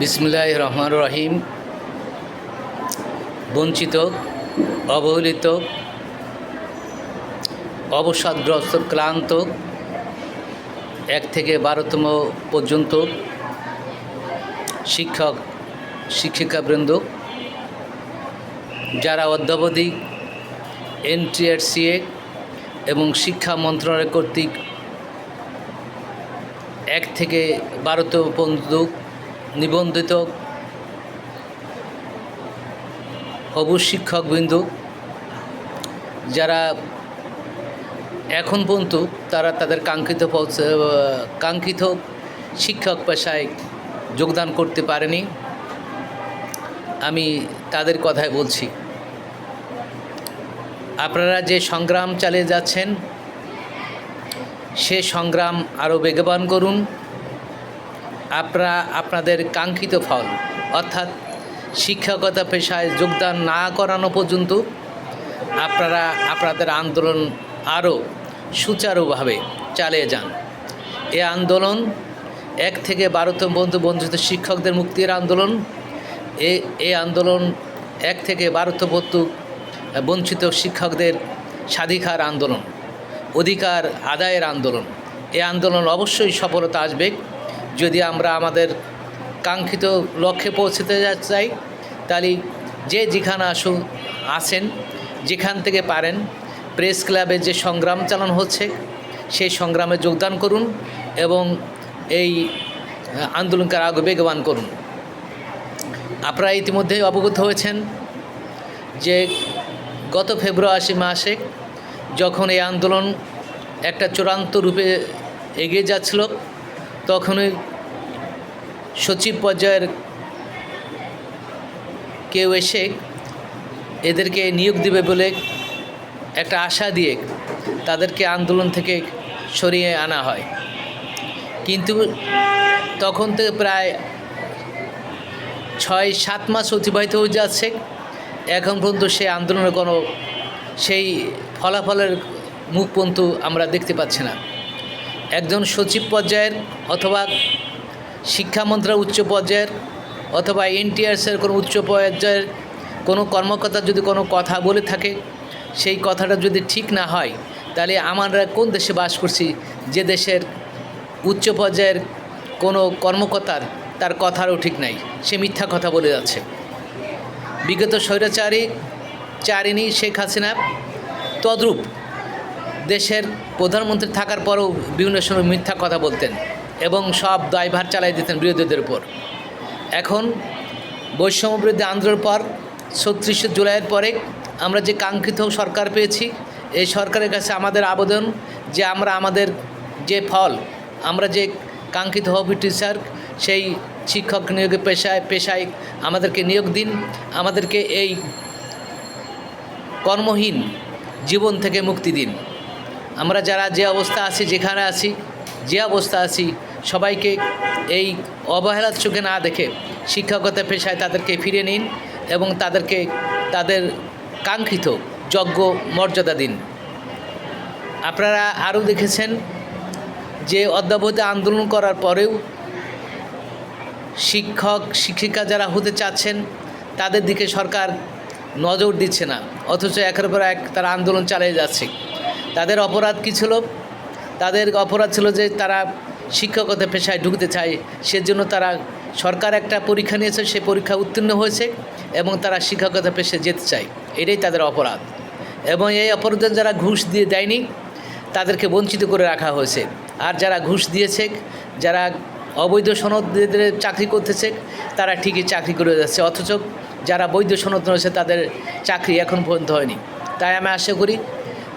বিসমুল্লাহ রহমান রহিম বঞ্চিত, অবহেলিত, অবসাদগ্রস্ত, ক্লান্ত এক থেকে বারোতম পর্যন্ত শিক্ষক, শিক্ষিকাবৃন্দ, যারা অদ্যাবধি এনটিআরসিএ এবং শিক্ষা মন্ত্রণালয় কর্তৃক এক থেকে বারোতম পর্যন্ত নিবন্ধিত হবু শিক্ষকবৃন্দ, যারা এখন পর্যন্ত তারা তাদের কাঙ্ক্ষিত কাঙ্ক্ষিত শিক্ষক পেশায় যোগদান করতে পারেনি। আমি তাদের কথাই বলছি। আপনারা যে সংগ্রাম চালিয়ে যাচ্ছেন, সে সংগ্রাম আরও বেগবান করুন। আপনারা আপনাদের কাঙ্ক্ষিত ফল। অর্থাৎ শিক্ষকতা পেশায় যোগদান না করানো পর্যন্ত আপনারা, আপনাদের আন্দোলন আরও সুচারুভাবে চালিয়ে যান। এ আন্দোলন এক থেকে বারোতম বন্ধু বঞ্চিত শিক্ষকদের মুক্তির আন্দোলন, এ এই আন্দোলন এক থেকে বারোতম বন্ধু বঞ্চিত শিক্ষকদের স্বাধিকার আন্দোলন, অধিকার আদায়ের আন্দোলন। এ আন্দোলন অবশ্যই সফলতা আসবে। যদি আমরা আমাদের কাঙ্ক্ষিত লক্ষ্যে পৌঁছতে চাই, তাহলে যে যেখানে আসু আসেন, যেখান থেকে পারেন, প্রেস ক্লাবে যে সংগ্রাম চালানো হচ্ছে, সেই সংগ্রামে যোগদান করুন এবং এই আন্দোলনকে আরও বেগবান করুন। আপনারা ইতিমধ্যেই অবগত হয়েছেন যে গত ফেব্রুয়ারি মাসে যখন এই আন্দোলন একটা চূড়ান্ত রূপে এগিয়ে যাচ্ছিল তখনই সচিব পর্যায়ের কেউ এসে এদেরকে নিয়োগ দিবে বলে একটা আশা দিয়ে তাদেরকে আন্দোলন থেকে সরিয়ে আনা হয়। কিন্তু তখন থেকে প্রায় ছয়, সাত মাস অতিবাহিত হয়ে যাচ্ছে। এখন পর্যন্ত সেই আন্দোলনের কোনো, সেই ফলাফলের মুখ পর্যন্ত আমরা দেখতে পাচ্ছি না। একজন সচিব পর্যায়ের অথবা শিক্ষামন্ত্রীর উচ্চ পর্যায়ের অথবা এনটিআরসের কোনো উচ্চ পর্যায়ের কোনো কর্মকর্তা যদি কোনো কথা বলে থাকে, সেই কথাটা যদি ঠিক না হয়, তাহলে আমরা কোন দেশে বাস করছি? যে দেশের উচ্চ পর্যায়ের কোনো কর্মকর্তার, তার কথারও ঠিক নাই। সে মিথ্যা কথা বলে যাচ্ছে। বিগত স্বৈরাচারী, চারিণী শেখ হাসিনা তদ্রূপ দেশের প্রধানমন্ত্রী থাকার পরেও বিভিন্ন সময় মিথ্যা কথা বলতেন এবং সব দায়ভার চালাই দিতেন বিরোধীদের উপর। এখন বৈষম্য বিরোধী আন্দোলনের পর ছত্রিশে জুলাইয়ের পরে আমরা যে কাঙ্ক্ষিত সরকার পেয়েছি, এই সরকারের কাছে আমাদের আবেদন যে আমরা আমাদের যে ফল, আমরা যে কাঙ্ক্ষিত হবি টিচার, সেই শিক্ষক নিয়োগের পেশায় পেশায় আমাদেরকে নিয়োগ দিন, আমাদেরকে এই কর্মহীন জীবন থেকে মুক্তি দিন। আমরা যারা যে অবস্থা আছি, যেখানে আছি, যে অবস্থা আছি, সবাইকে এই অবহেলার চোখে না দেখে শিক্ষকতা পেশায় তাদেরকে ফিরে নিন এবং তাদেরকে তাদের কাঙ্ক্ষিত যজ্ঞ মর্যাদা দিন। আপনারা আরও দেখেছেন যে অদ্যাবধি আন্দোলন করার পরেও শিক্ষক, শিক্ষিকা যারা হতে চাচ্ছেন, তাদের দিকে সরকার নজর দিচ্ছে না, অথচ একের পর এক তারা আন্দোলন চালিয়ে যাচ্ছে। তাদের অপরাধ কী ছিল? তাদের অপরাধ ছিল যে তারা শিক্ষকতা পেশায় ঢুকতে চায়, সেজন্য তারা সরকার একটা পরীক্ষা নিয়েছে, সে পরীক্ষা উত্তীর্ণ হয়েছে এবং তারা শিক্ষকতা পেশায় যেতে চায়। এটাই তাদের অপরাধ। এবং এই অপরাধে যারা ঘুষ দিয়ে দেয়নি, তাদেরকে বঞ্চিত করে রাখা হয়েছে। আর যারা ঘুষ দিয়েছে, যারা অবৈধ সনদ চাকরি করতেছে, তারা ঠিকই চাকরি করে যাচ্ছে। অথচ যারা বৈধ সনদ রয়েছে, তাদের চাকরি এখন পর্যন্ত হয়নি। তাই আমি আশা করি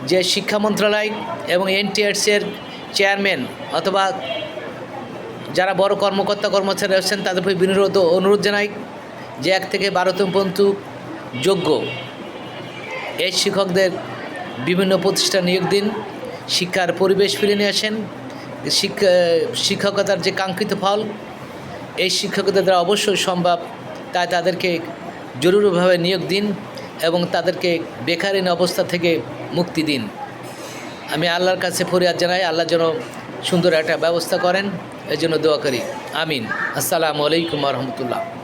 যে শিক্ষা মন্ত্রণালয় এবং এনটিআরসির চেয়ারম্যান অথবা যারা বড় কর্মকর্তা কর্মচারী আছেন, তাদের প্রতি বিনোদ অনুরোধ জানাই যে এক থেকে বারোতম পর্যন্ত যোগ্য এই শিক্ষকদের বিভিন্ন প্রতিষ্ঠান নিয়োগ দিন, শিক্ষার পরিবেশ ফিরে নিয়ে আসেন, শিক্ষা, শিক্ষকতার যে কাঙ্ক্ষিত ফল, এই শিক্ষকদের দ্বারা অবশ্যই সম্ভব, তাই তাদেরকে জরুরিভাবে নিয়োগ দিন। এবং তাদেরকে বেকারীন অবস্থা থেকে মুক্তি দিন। আমি আল্লাহর কাছে ফরিয়াদ জানাই, আল্লাহ যেন সুন্দর একটা ব্যবস্থা করেন। এই জন্য দোয়া করি। আমিন। আসসালামু আলাইকুম রহমতুল্লাহ।